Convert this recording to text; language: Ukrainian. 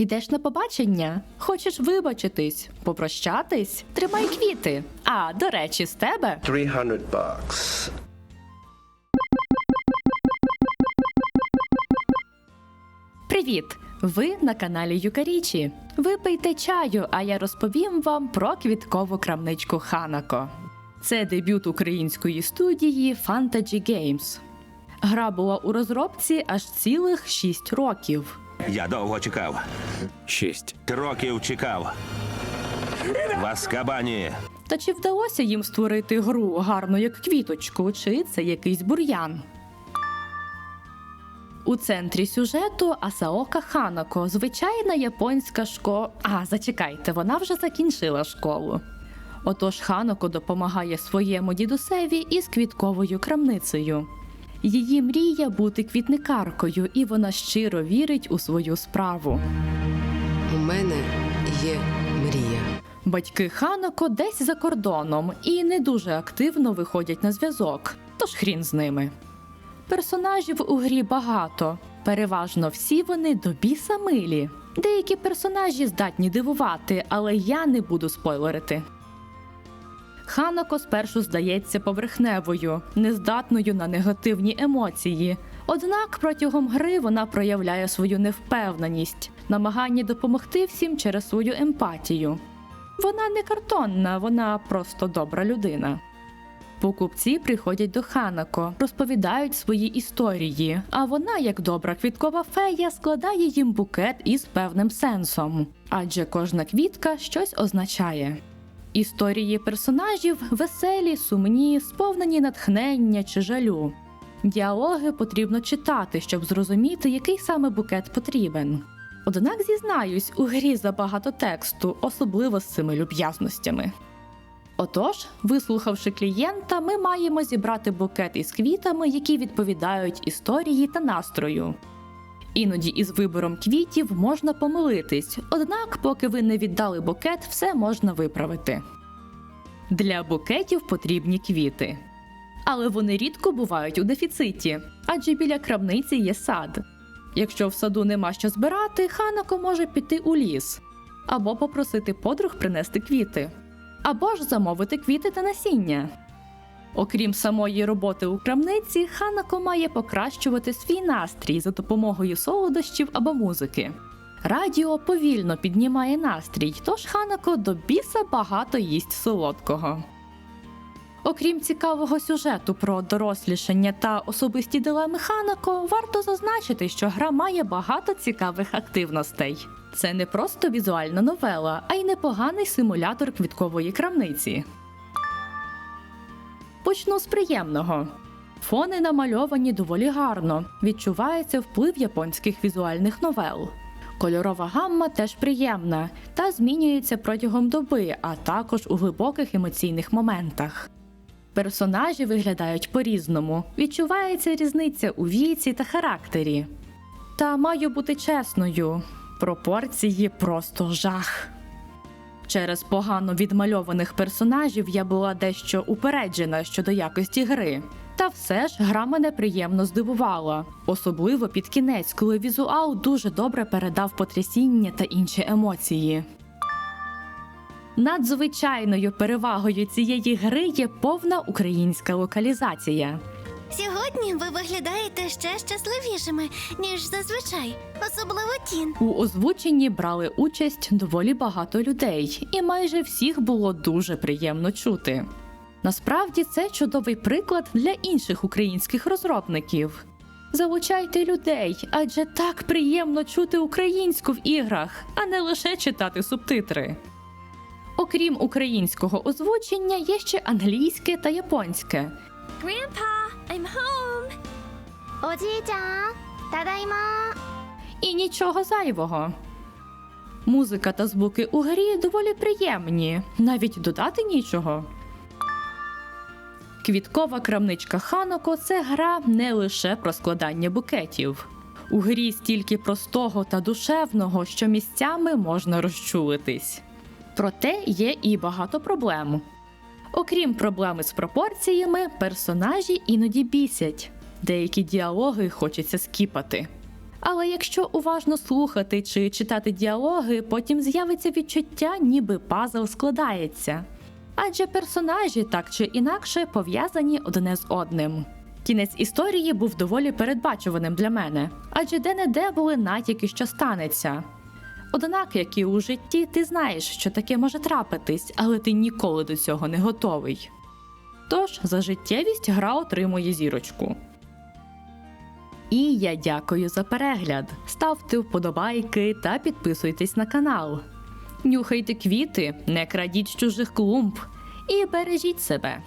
Йдеш на побачення? Хочеш вибачитись, попрощатись? Тримай квіти. А, до речі, з тебе 300 bucks. Привіт! Ви на каналі Юкарічі. Випийте чаю, а я розповім вам про квіткову крамничку Ханако. Це дебют української студії Fantasy Games. Гра була у розробці аж цілих 6 років. Я довго чекав. Шість. Років чекав. В Аскабані. Та чи вдалося їм створити гру гарну як квіточку, чи це якийсь бур'ян? У центрі сюжету Асаока Ханако, звичайна японська школа. А, зачекайте, вона вже закінчила школу. Отож Ханако допомагає своєму дідусеві із квітковою крамницею. Її мрія бути квітникаркою, і вона щиро вірить у свою справу. У мене є мрія. Батьки Ханако десь за кордоном і не дуже активно виходять на зв'язок, тож хрін з ними. Персонажів у грі багато, переважно всі вони до біса милі. Деякі персонажі здатні дивувати, але я не буду спойлерити. Ханако спершу здається поверхневою, нездатною на негативні емоції. Однак протягом гри вона проявляє свою невпевненість, намагання допомогти всім через свою емпатію. Вона не картонна, вона просто добра людина. Покупці приходять до Ханако, розповідають свої історії, а вона, як добра квіткова фея, складає їм букет із певним сенсом, адже кожна квітка щось означає. Історії персонажів веселі, сумні, сповнені натхнення чи жалю. Діалоги потрібно читати, щоб зрозуміти, який саме букет потрібен. Однак зізнаюсь, у грі забагато тексту, особливо з цими люб'язностями. Отож, вислухавши клієнта, ми маємо зібрати букет із квітами, які відповідають історії та настрою. Іноді із вибором квітів можна помилитись, однак, поки ви не віддали букет, все можна виправити. Для букетів потрібні квіти. Але вони рідко бувають у дефіциті, адже біля крамниці є сад. Якщо в саду нема що збирати, Ханако може піти у ліс або попросити подруг принести квіти, або ж замовити квіти та насіння. Окрім самої роботи у крамниці, Ханако має покращувати свій настрій за допомогою солодощів або музики. Радіо повільно піднімає настрій, тож Ханако до біса багато їсть солодкого. Окрім цікавого сюжету про дорослішання та особисті дилеми Ханако, варто зазначити, що гра має багато цікавих активностей. Це не просто візуальна новела, а й непоганий симулятор квіткової крамниці. Почну з приємного. Фони намальовані доволі гарно. Відчувається вплив японських візуальних новел. Кольорова гамма теж приємна та змінюється протягом доби, а також у глибоких емоційних моментах. Персонажі виглядають по-різному, відчувається різниця у віці та характері. Та маю бути чесною, пропорції просто жах. Через погано відмальованих персонажів я була дещо упереджена щодо якості гри. Та все ж гра мене приємно здивувала, особливо під кінець, коли візуал дуже добре передав потрясіння та інші емоції. Надзвичайною перевагою цієї гри є повна українська локалізація. Сьогодні ви виглядаєте ще щасливішими, ніж зазвичай, особливо тін. У озвученні брали участь доволі багато людей, і майже всіх було дуже приємно чути. Насправді це чудовий приклад для інших українських розробників. Залучайте людей, адже так приємно чути українську в іграх, а не лише читати субтитри. Окрім українського озвучення, є ще англійське та японське. Grandpa, I'm home. Одітя. І нічого зайвого. Музика та звуки у грі доволі приємні, навіть додати нічого. Квіткова крамничка Ханоко це гра не лише про складання букетів. У грі стільки простого та душевного, що місцями можна розчулитись. Проте є і багато проблем. Окрім проблеми з пропорціями, персонажі іноді бісять. Деякі діалоги хочеться скіпати. Але якщо уважно слухати чи читати діалоги, потім з'явиться відчуття, ніби пазл складається. Адже персонажі так чи інакше пов'язані одне з одним. Кінець історії був доволі передбачуваним для мене, адже де-не-де були натяки, що станеться. Однак, як і у житті, ти знаєш, що таке може трапитись, але ти ніколи до цього не готовий. Тож за життєвість гра отримує зірочку. І я дякую за перегляд. Ставте вподобайки та підписуйтесь на канал. Нюхайте квіти, не крадіть чужих клумб і бережіть себе.